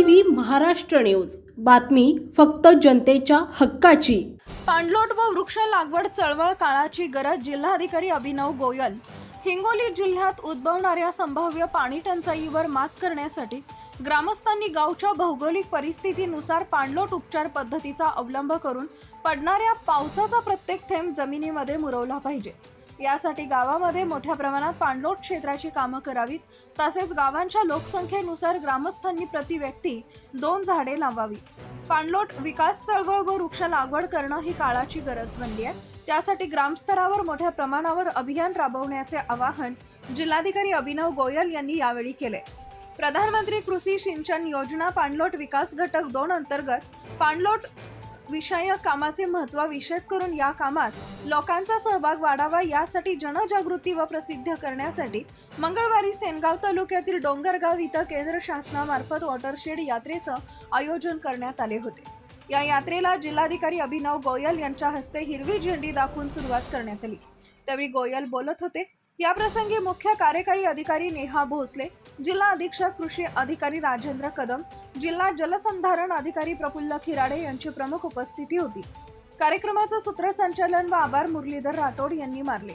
V Maharashtra news. बातमी फक्त जनतेच्या हक्काची. पाणलोट व वृक्ष लागवड चळवळ काळाची गरज जिल्हाधिकारी अभिनव गोयल. हिंगोली जिल्ह्यात उद्भवणाऱ्या संभाव्य पाणी टंचाईवर मात करण्यासाठी ग्रामस्थांनी गावच्या भौगोलिक परिस्थितीनुसार पाणलोट उपचार पद्धतीचा अवलंब करून पडणाऱ्या पावसाचा प्रत्येक थेंब जमिनीमध्ये मुरवला पाहिजे. यासाठी गावामध्ये मोठ्या प्रमाणात पाणलोट क्षेत्राची कामं करावीत. तसेच गावांच्या लोकसंख्येनुसार ग्रामस्थांनी प्रति व्यक्ती दोन झाडे लावावी. पाणलोट विकास चळवळ व वृक्ष लागवड करणं ही काळाची गरज बनली आहे. त्यासाठी ग्रामस्तरावर मोठ्या प्रमाणावर अभियान राबवण्याचे आवाहन जिल्हाधिकारी अभिनव गोयल यांनी यावेळी केले. प्रधानमंत्री कृषी सिंचन योजना पाणलोट विकास घटक दोन अंतर्गत पाणलोट विषयक कामाचे महत्त्व विशेष करून या कामात लोकांचा सहभाग वाढावा यासाठी जनजागृती व प्रसिद्ध करण्यासाठी मंगळवारी सेनगाव तालुक्यातील डोंगरगाव इथं केंद्र शासनामार्फत वॉटरशेड यात्रेचं आयोजन करण्यात आले होते. या यात्रेला जिल्हाधिकारी अभिनव गोयल यांच्या हस्ते हिरवी झेंडी दाखवून सुरुवात करण्यात आली. त्यावेळी गोयल बोलत होते याप्रसंगी मुख्य कार्यकारी अधिकारी नेहा भोसले जिल्हा अधीक्षक कृषी अधिकारी राजेंद्र कदम जिल्हा जलसंधारण अधिकारी प्रफुल्ल खिराडे यांची प्रमुख उपस्थिती होती. कार्यक्रमाचं सूत्रसंचालन व आभार मुरलीधर राठोड यांनी मारले.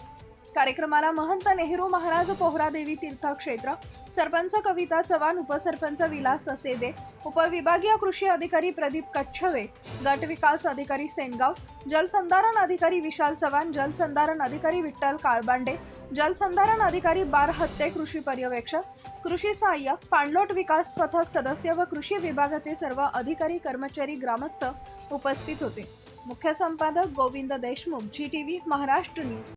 कार्यक्रमाला महंत नेहरू महाराज पोहरादेवी तीर्थक्षेत्र सरपंच कविता चव्हाण उपसरपंच विलास ससेदे उपविभागीय कृषी अधिकारी प्रदीप कच्छवे गट विकास अधिकारी सेनगाव जलसंधारण अधिकारी विशाल चव्हाण जलसंधारण अधिकारी विठ्ठल काळबांडे जलसंधारण अधिकारी बार हत्ते कृषी पर्यवेक्षक कृषी सहाय्यक पाणलोट विकास पथक सदस्य व कृषी विभागाचे सर्व अधिकारी कर्मचारी ग्रामस्थ उपस्थित होते. मुख्य संपादक Govind Deshmukh ji T V Maharashtra news